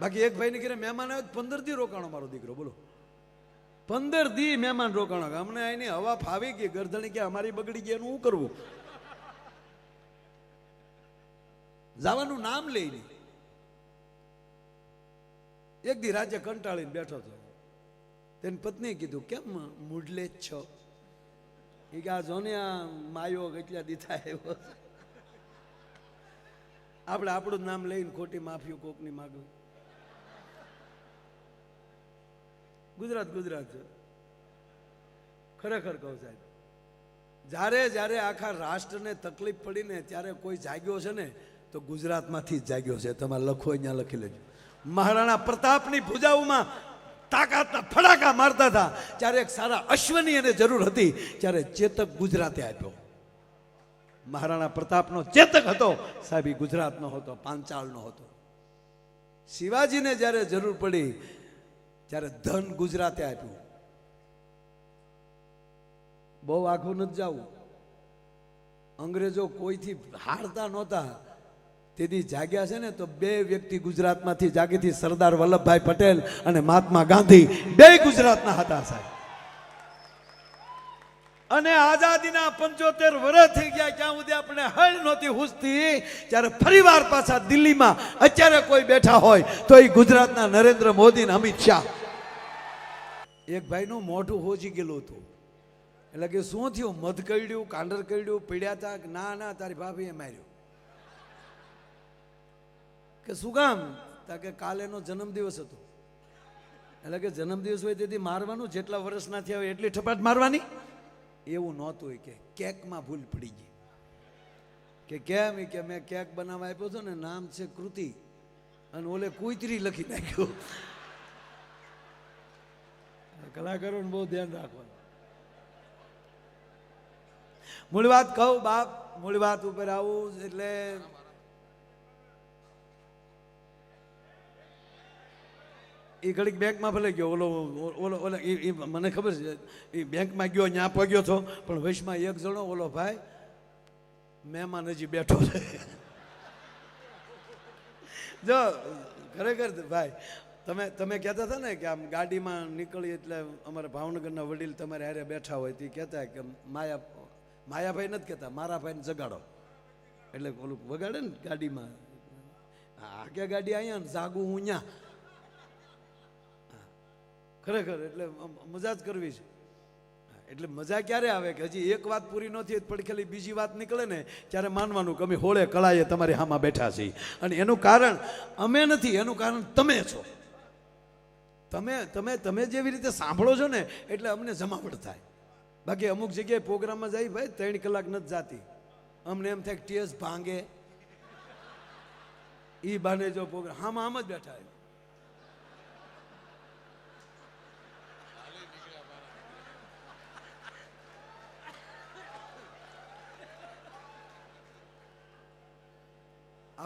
બાકી એક ભાઈને ઘરે મહેમાન આવ્યો પંદર દી રોકાણો મારો દીકરો, બોલો. પંદર દી મહેમાન રોકાણો. અમને એની હવા ફાવી ગઈ, ગરધણી કે અમારી બગડી ગઈ, એનું શું કરવું? જવાનું નામ લઈને એક દી રાજ્ય કંટાળીને બેઠો હતો તેની પત્નીએ કીધું, કેમ મૂડલે જ છો? એ કે, આ જોને આ માયો કેટલા દીધા એવો આપણે આપણું નામ લઈને ખોટી માફીઓ કોકની માગવી. ગુજરાત ગુજરાત. છે ખરેખર કહું સાહેબ, જ્યારે જ્યારે આખા રાષ્ટ્રને તકલીફ પડીને ત્યારે કોઈ જાગ્યો છે ને, તો ગુજરાતમાંથી જ જાગ્યો છે. તમારે લખો અહીંયા, લખી લેજો. મહારાણા પ્રતાપની પૂજાઓમાં તાકાતના ફડાકા મારતા હતા. ત્યારે એક સારા અશ્વની એને જરૂર હતી, ત્યારે ચેતક ગુજરાતે આપ્યો. મહારાણા પ્રતાપનો ચેતક હતો. સાહેબ ગુજરાતનો હતો પાંચાળનો હતો. શિવાજીને જ્યારે જરૂર પડી ત્યારે ધન ગુજરાતે આપ્યું. બહુ આઘું નથી જવું. અંગ્રેજો કોઈથી હારતા નહોતા. તેથી જાગ્યા છે ને તો બે વ્યક્તિ ગુજરાતમાંથી જાગીથી સરદાર વલ્લભભાઈ પટેલ અને મહાત્મા ગાંધી બે ગુજરાતના હતા સાહેબ. અને આઝાદીના પંચોતેર વર્ષ થઈ ગયા, જ્યાં સુધી આપણે હળ નહોતી હુસતી ત્યારે ફરીવાર પાછા દિલ્હીમાં અત્યારે કોઈ બેઠા હોય, તો એ ગુજરાતના નરેન્દ્ર મોદી અમિત શાહ. એક ભાઈનું મોઢું હોજી ગયેલું હતું. એટલે કે શું થયું? મધ કરડ્યું કાંડર કરડ્યું પીડ્યા હતા ના ના, તારી ભાભીએ માર્યું. કે શું કામ? તા કે કાલ એનો જન્મદિવસ હતો. એટલે કે જન્મદિવસ હોય તેથી મારવાનું, જેટલા વર્ષના થયા હોય એટલી ઠપાટ મારવાની. એવું નહોતું હોય કે કેકમાં ભૂલ પડી ગઈ. કે કેમ કે મેં કેક બનાવવા આપ્યો હતો ને, નામ છે કૃતિ. અને ઓલે કુતરી લખી નાખ્યું. કલાકારોને બહુ ધ્યાન રાખવાનું. મૂળ વાત કહું બાપ, મૂળ વાત ઉપર આવું એટલે એ ઘડીક બેંકમાં ભલે ગયો, ઓલો ઓલો ઓલો, એ મને ખબર છે, એ બેંકમાં ગયો, ત્યાં પગ્યો હતો, પણ વૈશમાં એક જણો, ઓલો ભાઈ મહેમાન હજી બેઠો છે. જો, ખરેખર ભાઈ, તમે તમે કહેતા હતા ને કે આમ ગાડીમાં નીકળી એટલે અમારા ભાવનગરના વડીલ તમારે હારે બેઠા હોય, તે કહેતા કે માયા, માયાભાઈ નથી કહેતા, મારા ભાઈને જગાડો. એટલે ઓલું વગાડે ને ગાડીમાં, આ કે ગાડી અહીંયા ને? જાગું હું ત્યાં ખરેખર, એટલે મજા જ કરવી છે. એટલે મજા ક્યારે આવે કે હજી એક વાત પૂરી નથી પણ પડખેલી બીજી વાત નીકળે ને, ત્યારે માનવાનું કે અમે હોળે કળાએ તમારી હામાં બેઠા છીએ. અને એનું કારણ અમે નથી, એનું કારણ તમે છો. તમે તમે તમે જેવી રીતે સાંભળો છો ને, એટલે અમને જમાવટ થાય. બાકી અમુક જગ્યાએ પ્રોગ્રામમાં જાય, ભાઈ, ત્રણ કલાક નથી જાતી. અમને એમ થાય કે ભાંગે. એ બાને જો પ્રોગ્રામ આમ આમ જ બેઠા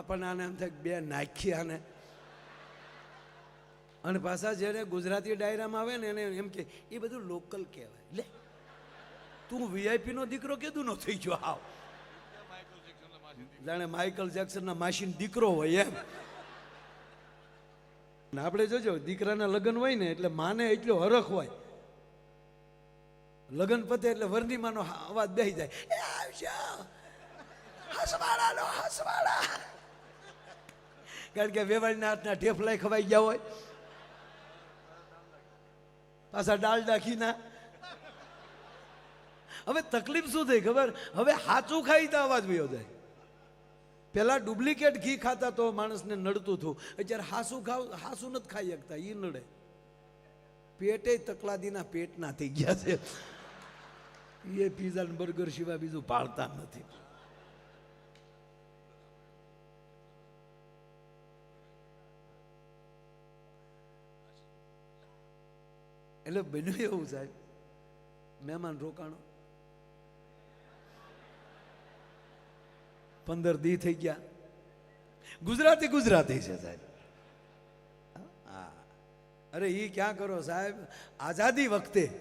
આપણને આને એમ થાય બે નાખી આને. અને પાછા જેને ગુજરાતી ડાયરામાં આવે ને એને એમ કે, એ બધું લોકલ કહેવાય. લે. તું વીઆઈપી નો દીકરો કેદું નો થઈ ગયો? આવ. જાણે માઇકલ જેક્સનના માસીન દીકરો હોય એમ. ને આપણે જોજો, દીકરાના લગ્ન હોય ને એટલે માને એટલો હરખ હોય. લગ્ન પતે એટલે વર્ણિમાનો અવાજ બેસી જાય. આવશે હસવાડાનો હસવાડા. કારણ કે વેવાળીના હાથના ઢેફલાય ખવાઈ ગયા હોય. પાછા ડાલ દાખીના હવે તકલીફ શું થઈ ખબર? હવે હાચું ખાઈ તો અવાજ વયો જાય. પેલા ડુપ્લિકેટ ઘી ખાતા તો માણસને નડતું હતું. અત્યારે હાસુ ખાવ, હાસું નથી ખાઈ શકતા એ નડે. પેટે તકલાદીના પેટના થઈ ગયા છે. એ પીઝા ને બર્ગર સિવાય બીજું પાળતા નથી. એટલે બન્યું એવું સાહેબ? મહેમાન રોકાણો? પંદર દી થઈ ગયા. ગુજરાતી ગુજરાતી છે સાહેબ. હા. અરે એ ક્યાં કરો સાહેબ? આઝાદી વખતે.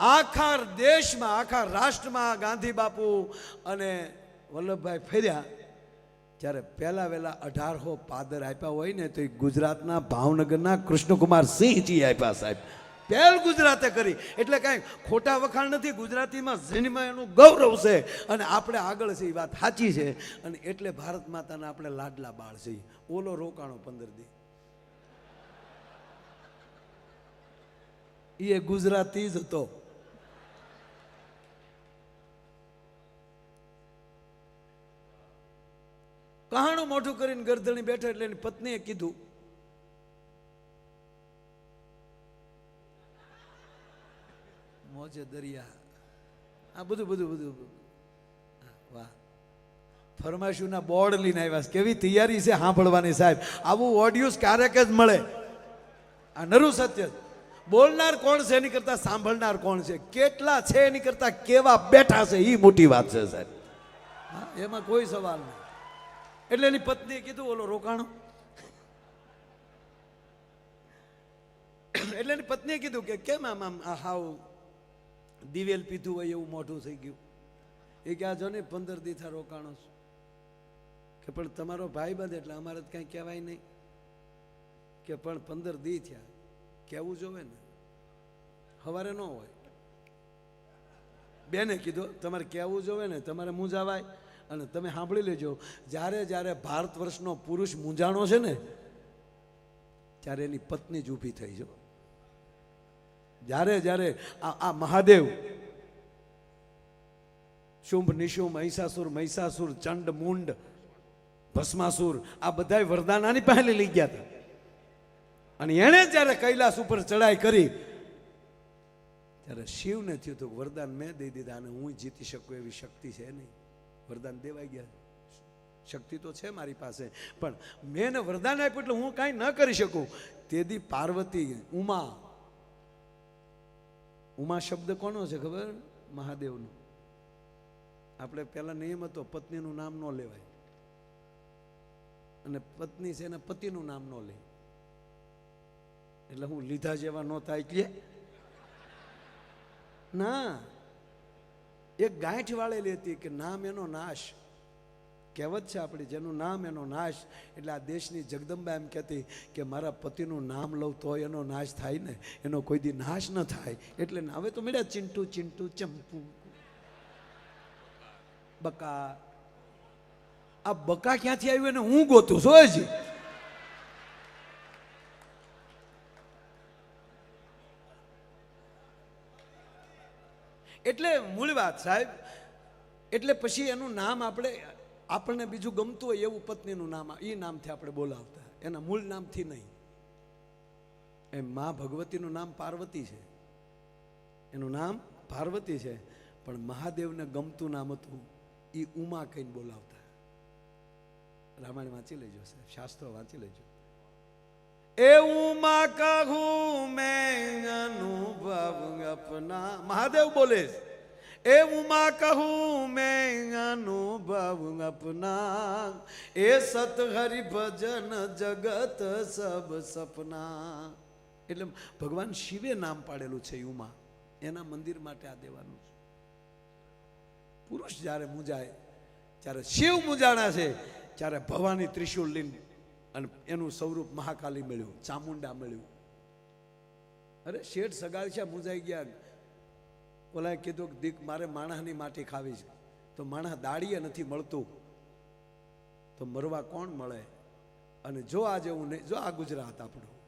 આખા દેશમાં, આખા રાષ્ટ્રમાં ગાંધી બાપુ અને વલ્લભભાઈ ફેર્યા. ત્યારે પહેલા વહેલા અઢારસો પાદર આપ્યા હોય ને, તો એ ગુજરાતના ભાવનગરના કૃષ્ણકુમાર સિંહજી આપ્યા સાહેબ. પહેલ ગુજરાતે કરી. એટલે કાંઈ ખોટા વખાણ નથી, ગુજરાતીમાં જેનીમાં એનું ગૌરવ છે અને આપણે આગળ છે, એ વાત સાચી છે. અને એટલે ભારત માતાના આપણે લાડલા બાળ છે. ઓલો રોકાણો પંદર દી. એ ગુજરાતી જ હતો. કહાણું મોઢું કરીને ગરદણી બેઠા એટલે એની પત્નીએ કીધું, મોજે દરિયા. આ બધું બધું બધું વાહ. ફરમાશુના બોર્ડ લઈને આવ્યા કેવી તૈયારી છે સાંભળવાની સાહેબ. આવું ઓડિયોસ ક્યારેક જ મળે. આ નરું સત્ય બોલનાર કોણ છે એની કરતા સાંભળનાર કોણ છે? કેટલા છે એની કરતા કેવા બેઠા છે? એ મોટી વાત છે સાહેબ. હા, એમાં કોઈ સવાલ નહીં. એટલે એની પત્નીએ કીધું, ઓલો રોકાણો. એટલે એની પત્નીએ કીધું કે, કેમ આમ આમ, આ હાવ દિવેલ પીધું હોય એવું મોઢું થઈ ગયું? એ કે, આ જો ને પંદર દીથા રોકાણો છું. કે, પણ તમારો ભાઈ બંધ એટલે અમારે કાંઈ કહેવાય નહીં. કે, પણ પંદર દી થયા, કહેવું જોવે ને સવારે ન હોય. બેને કીધું, તમારે કહેવું જોવે ને, તમારે મૂંઝાવાય. અને તમે સાંભળી લેજો, જ્યારે જ્યારે ભારત વર્ષનો પુરુષ મૂંઝાણો છે ને, ત્યારે એની પત્ની જ ઊભી થઈ જો જ્યારે જ્યારે આ આ મહાદેવ, શુંભ, નિશુંભ, મહિષાસુર મહિષાસુર, ચંડ, મુંડ, ભસ્માસુર, આ બધાય વરદાન આની પહેલે લઈ ગયા હતા. અને એણે જ્યારે કૈલાસ ઉપર ચડાઈ કરી ત્યારે શિવને થયું હતું વરદાન મેં દઈ દીધા અને હું જીતી શકું એવી શક્તિ છે નહીં. વરદાન દેવાઈ ગયા. શક્તિ તો છે મારી પાસે, પણ મેં એને વરદાન આપ્યું એટલે હું કાંઈ ન કરી શકું. તેથી પાર્વતી, ઉમા. ઉમા શબ્દ કોનો છે ખબર? મહાદેવનો. આપણે પહેલા નિયમ હતો, પત્નીનું નામ ન લેવાય. અને પત્ની છે એના પતિનું નામ ન લે. એટલે હું લીધા જેવા ન થાય. કે ના. એક ગાંઠ વાળેલી હતી કે નામ એનો નાશ. કહેવત છે આપણી, જેનું નામ એનો નાશ. એટલે આ દેશની જગદંબા એમ કહેતી કે મારા પતિનું નામ લઉં તો એનો નાશ થાય ને, એનો કોઈ દી નાશ ન થાય. એટલે હવે તો મળ્યા ચિંટુ ચિંટુ, ચંપુ. બકા. આ બકા ક્યાંથી આવ્યું એને હું ગોતું છું એટલે મૂળ વાત સાહેબ, એટલે પછી એનું નામ આપણે, આપણને બીજું ગમતું હોય એવું પત્નીનું નામ એ નામથી આપણે બોલાવતા. એના મૂળ નામથી નહીં. એમ મા ભગવતીનું નામ પાર્વતી છે. એનું નામ પાર્વતી છે. પણ મહાદેવને ગમતું નામ હતું એ ઉમા કહીને બોલાવતા. રામાયણ વાંચી લેજો સાહેબ, શાસ્ત્રો વાંચી લેજો. એ ઉમા કહું મેં અપના. મહાદેવ બોલે એ ઉમા કહું મેં અનુભવ અપના. એ સત ભજન જગત સબ સપના. એટલે ભગવાન શિવે નામ પાડેલું છે ઉમા એના મંદિર માટે આ દેવાનું છે. પુરુષ જ્યારે મુજાય ત્યારે શિવ મુજાણા છે, ત્યારે ભવાની ત્રિશુલ લઈને અને એનું સ્વરૂપ મહાકાલી મળ્યું, ચામુંડા મળ્યું. અરે શેઠ સગાળશા મૂંઝાઈ ગયા. ઓલાએ કીધું કે દીક, મારે માણાની માટી ખાવી છે. તો માણસ દાડીએ નથી મળતું. તો મરવા કોણ મળે? અને જો આજે હું નહીં, જો આ ગુજરાત આપણું.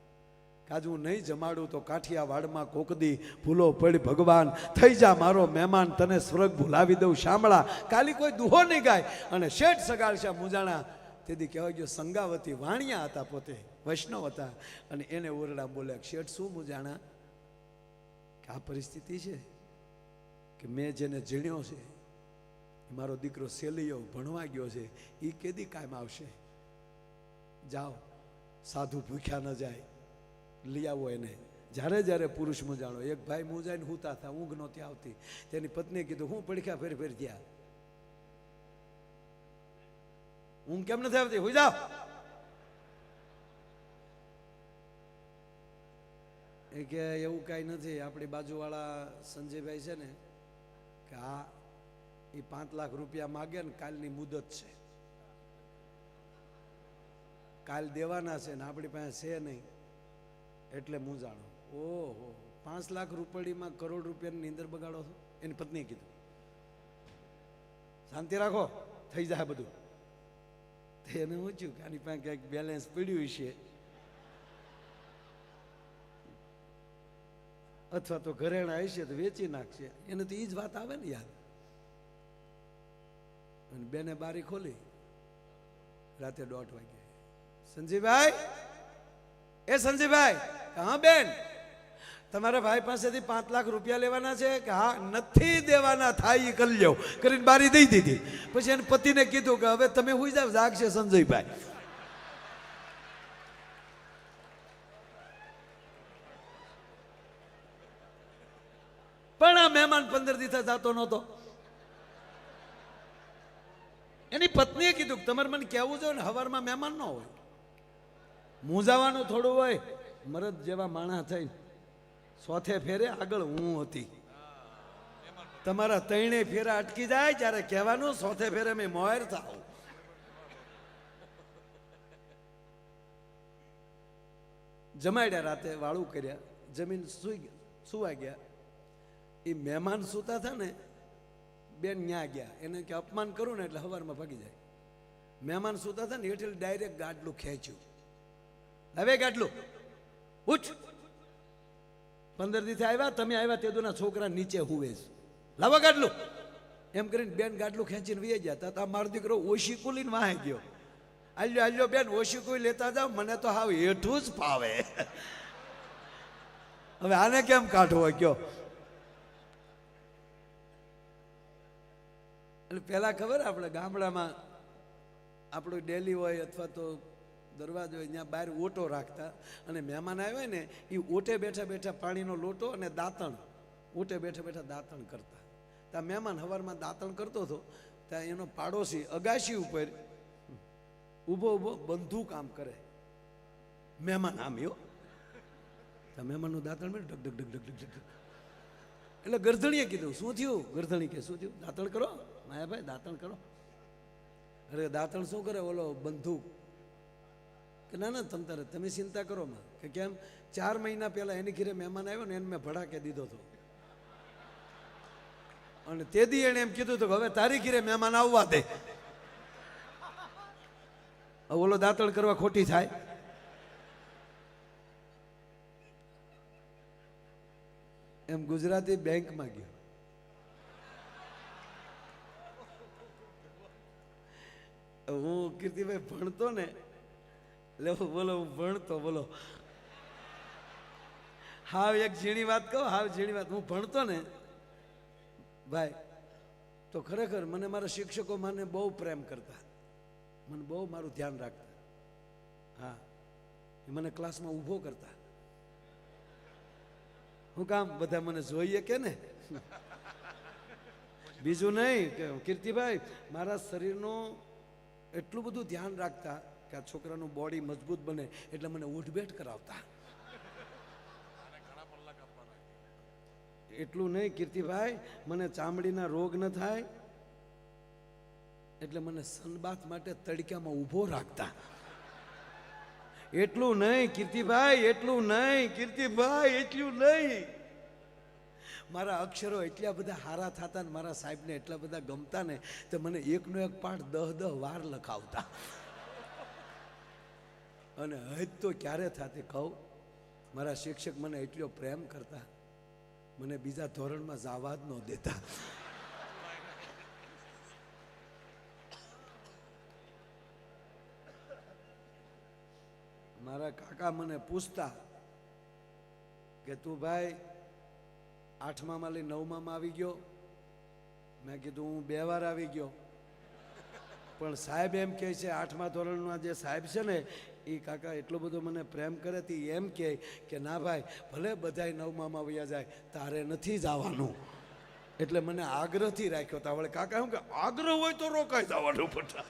કાજ હું નહીં જમાડું તો કાઠિયાવાડમાં કોકદી ભૂલો પડી. ભગવાન, થઈ જા મારો મહેમાન, તને સ્વર્ગ ભૂલાવી દઉં, શામળા. કાલી કોઈ દુહો નહીં ગાય. અને શેઠ સગાડશા મુજાણા તેથી કહેવાય ગયો સંગાવતી વાણિયા હતા પોતે, વૈષ્ણવ હતા. અને એને ઓરડા બોલ્યા, શેઠ, શું મુજાણા કે આ પરિસ્થિતિ છે કે મેં જેને જીણ્યો છે, મારો દીકરો સેલિયો ભણવા ગયો છે એ કેદી કાયમ આવશે? જાઓ, સાધુ ભૂખ્યા ન જાય, લઈ આવો એને. જ્યારે જ્યારે પુરુષ મૂંઝાણો, એક ભાઈ મૂંઝાઈને હુતા હતા ઊંઘ નહોતી આવતી. તેની પત્નીએ કીધું, હું પડખ્યા ફેર ફેર થયા ઊંઘ કેમ નથી આવતી? હોઈ જાઓ. એ કે એવું કાંઈ નથી. આપણી બાજુવાળા સંજયભાઈ છે ને, કે આ એ પાંચ લાખ રૂપિયા માગે ને કાલની મુદત છે. કાલ દેવાના છે ને, આપણી પાસે છે નહીં. એટલે મૂંઝાણો ઓહો, પાંચ લાખ રૂપિયામાં કરોડ રૂપિયાની નીંદર બગાડો છો? એની પત્નીએ કીધું. શાંતિ રાખો. થઈ જાય બધું. તો એને પૂછ્યું પાસે ક્યાંક બેલેન્સ પડ્યું છે? અથવા તો ઘરેણા હશે તો વેચી નાખશે. એને તો એ જ વાત આવે ને યાદ. અને બેને બારી ખોલી. રાતે દોઢ વાગે સંજીભાઈ એ સંજીભાઈ હા બેન. તમારા ભાઈ પાસેથી પાંચ લાખ રૂપિયા લેવાના છે કે હા, નથી દેવાના, થાય એ કરી લ્યો કરીને બારી દઈ દીધી. પછી એને પતિને કીધું કે હવે તમે હુઈ જાવ જાગશે સંજયભાઈ. પણ આ મહેમાન પંદર દિવસ જતો નહોતો. એની પત્નીએ કીધું કે તમારે મને કહેવું જોઈએ ને, હવારમાં મહેમાન ન હોય. મૂંઝાવાનું થોડું હોય, મરદ જેવા માણા થઈ સોથે ફેરે આગળ હું હતી. તમારા ત્રણે ફેરા અટકી જાય ત્યારે કહેવાનું સોથે ફેરે મેં મોહેર થાવ જમાડ્યા રાતે વાળું કર્યા, જમીન સુઈ ગયા, સુવા ગયા. એ મહેમાન સૂતા હતા ને, બેન ન્યા ગયા. એને કે અપમાન કરું ને એટલે હવારમાં ભાગી જાય. મહેમાન સૂતા હતા ને એટલે ડાયરેક્ટ ગાડલું ખેંચ્યું. હવે ગાડલું. ઉઠ. પંદર દિવસે આવ્યા, તમે આવ્યા તે દોના છોકરા નીચે હુવે છે. લાવો ગાડલું. એમ કરીને બેન ગાડલું ખેંચીને વી ગયા. તા મારો દીકરો ઓશી કુલીને વાહે ગયો. આલ્યો આલ્યો બેન, ઓશી કુલી લેતા જાવ મને તો હાવ હેઠું જ ફાવે. હવે આને કેમ કાઢવો ગયો? એટલે પહેલા ખબર આપણે ગામડામાં આપણું ડેલી હોય અથવા તો દરવાજો ત્યાં બહાર ઓટો રાખતા અને મહેમાન આવ્યા ને એ ઓટે બેઠા બેઠા પાણીનો લોટો અને દાંતણ, ઓટે બેઠા બેઠા દાંતણ કરતા. ત્યાં મહેમાન હવારમાં દાંતણ કરતો હતો ત્યાં એનો પાડોશી અગાશી ઉપર ઊભો ઊભો બંધુક આમ કરે. મહેમાન આમ, યો. ત્યાં મહેમાનનું દાંતણ મેં ઢગ ઢગ ઢગ ઢગ ઢગ ઢગ. એટલે ગરધણીએ કીધું, શું થયું? ગરધણી કે, શું થયું? દાંતણ કરો. માયાભાઈ, દાંતણ કરો. અરે, દાંતણ શું કરે? ઓલો બંધુક કે ના ના, તમ તારે, તમે ચિંતા કરો માં. કે કેમ? ચાર મહિના પહેલા એની ઘીરે મહેમાન આવ્યો ને એને મેં ભડાકે દીધો હતો. અને તે દી એણે એમ કીધું હતું હવે તારી ઘીરે મહેમાન આવવા દે. ઓલો દાંતણ કરવા ખોટી થાય. એમ ગુજરાતી બેંકમાં ગયો. હું કીર્તિભાઈ ભણતો ને એટલે બોલો હું ભણતો બોલો. હાવ એક ઝીણી વાત કહું, હાવ ઝીણી વાત. હું ભણતો ને, ભાઈ, તો ખરેખર મને મારા શિક્ષકો મને બહુ પ્રેમ કરતા. મને બહુ મારું ધ્યાન રાખતા. હા, એ મને ક્લાસમાં ઊભો કરતા. હું કામ, બધા મને જોઈએ કે ને? બીજું નહીં કીર્તિભાઈ, મારા શરીરનું એટલું બધું ધ્યાન રાખતા કે આ છોકરાનું બોડી મજબૂત બને એટલે મને ઉઠબેઠ કરાવતા. એટલું નહીં કીર્તિભાઈ મને ચામડીના રોગ ન થાય એટલે મને સનબાથ માટે તડક્યામાં ઊભો રાખતા. એટલું નહીં કીર્તિભાઈ એટલું નહીં કીર્તિભાઈ એટલું નહીં. મારા અક્ષરો એટલા બધા હારા થતા ને મારા સાહેબને એટલા બધા ગમતા ને તો મને એકનો એક પાઠ દહ દહ વાર લખાવતા. અને હજ તો ક્યારે થતી કહું? મારા શિક્ષક મને એટલો પ્રેમ કરતા. મને બીજા ધોરણમાં જવા જ ન દેતા. મારા કાકા મને પૂછતા કે તું ભાઈ આઠમામાં લઈ નવમામાં આવી ગયો? મેં કીધું, હું બે વાર આવી ગયો. પણ સાહેબ એમ કહે છે, આઠમા ધોરણના જે સાહેબ છે ને એ કાકા એટલો બધો મને પ્રેમ કરે તે એમ કહે કે, ના ભાઈ, ભલે બધાય નવમામાં વયા જાય, તારે નથી જવાનું. એટલે મને આગ્રહથી રાખ્યો. તા વળે કાકા એમ કે, આગ્રહ હોય તો રોકાઈ જવાનું. પટા